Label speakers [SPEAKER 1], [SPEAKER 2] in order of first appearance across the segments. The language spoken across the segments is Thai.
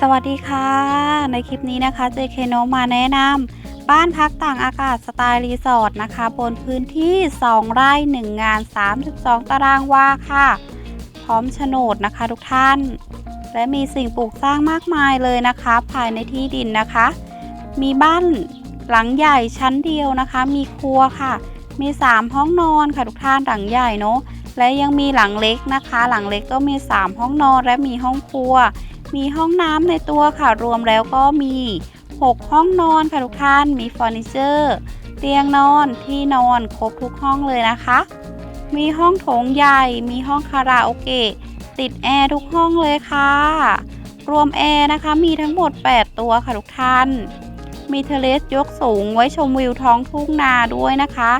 [SPEAKER 1] สวัสดีค่ะ ในคลิปนี้นะคะ JK โนมาแนะนำบ้านพักต่างอากาศสไตล์รีสอร์ทนะคะ บนพื้นที่ 2 ไร่ 1 งาน 32 ตารางวาค่ะ พร้อมโฉนดนะคะทุกท่าน และมีสิ่งปลูกสร้างมากมายเลยนะคะ ภายในที่ดินนะคะ มีบ้านหลังใหญ่ชั้นเดียวนะคะ มีครัวค่ะ มี 3 ห้องนอนค่ะทุกท่านหลังใหญ่เนาะและยังมีหลังเล็กนะคะ หลังเล็กก็มี 3 ห้องนอนและมีห้องครัว มีห้องน้ำในตัวค่ะ รวมแล้วก็มี 6 ห้องนอนค่ะทุกท่าน มีเฟอร์นิเจอร์ เตียงนอน ที่นอน ครบทุกห้องเลยนะคะ มีห้องโถงใหญ่ มีห้องคาราโอเกะ ติดแอร์ทุกห้องเลยค่ะ รวมแอร์นะคะ มีทั้งหมด 8 ตัวค่ะทุกท่าน มีเทเลสยกสูงไว้ชมวิวท้องทุ่งนาด้วยนะคะ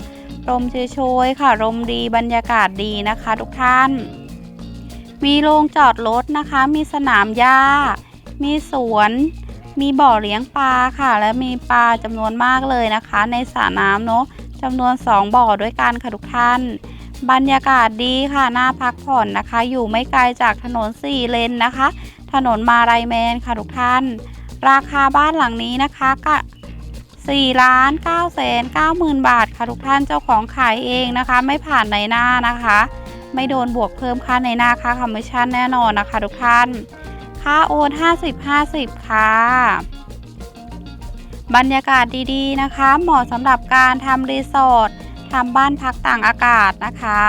[SPEAKER 1] ลมเฉยๆค่ะลมดีบรรยากาศดีนะคะทุกท่าน มีโรงจอดรถนะคะ มีสนามหญ้า มีสวน มีบ่อเลี้ยงปลาค่ะ และมีปลาจำนวนมากเลยนะคะ ในสระน้ำเนาะจำนวน 2 บ่อด้วยกันค่ะทุกท่าน บรรยากาศดีค่ะน่าพักผ่อนนะคะ อยู่ไม่ไกลจากถนน 4 เลนนะคะ ถนนมาลายแมนค่ะทุกท่าน ราคาบ้านหลังนี้นะคะก็4ล้าน9แสน9หมื่นบาทค่ะทุกท่านเจ้าของขายเองนะคะ ไม่ผ่านในหน้านะคะ ไม่โดนบวกเพิ่มค่าในหน้าค่าคอมมิชชั่นแน่นอนนะคะทุกท่าน ค่าโอน 50 50 ค่ะ บรรยากาศดีๆนะคะ เหมาะสำหรับการทำรีสอร์ททำบ้านพักต่างอากาศนะคะ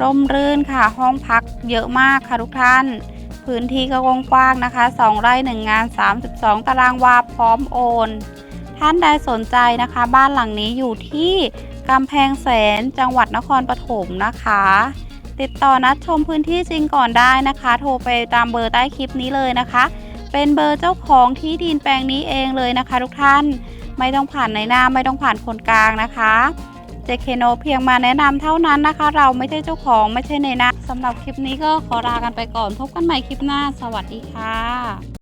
[SPEAKER 1] ร่มรื่นค่ะห้องพักเยอะมากค่ะทุกท่าน พื้นที่ก็กว้างๆนะคะ 2 ไร่ 1 งาน 32 ตารางวาพร้อมโอน ท่านใดสนใจนะคะ บ้านหลังนี้อยู่ที่กำแพงแสนจังหวัดนครปฐมนะคะ ติดต่อนัดชมพื้นที่จริงก่อนได้นะคะ โทรไปตามเบอร์ใต้คลิปนี้เลยนะคะ เป็นเบอร์เจ้าของที่ดินแปลงนี้เองเลยนะคะ ทุกท่านไม่ต้องผ่านในหน้าไม่ต้องผ่านคนกลางนะคะเจเคโนเพียงมาแนะนำเท่านั้นนะคะ เราไม่ใช่เจ้าของไม่ใช่ในหน้าสำหรับคลิปนี้ก็ขอลากันไปก่อน พบกันใหม่คลิปหน้า สวัสดีค่ะ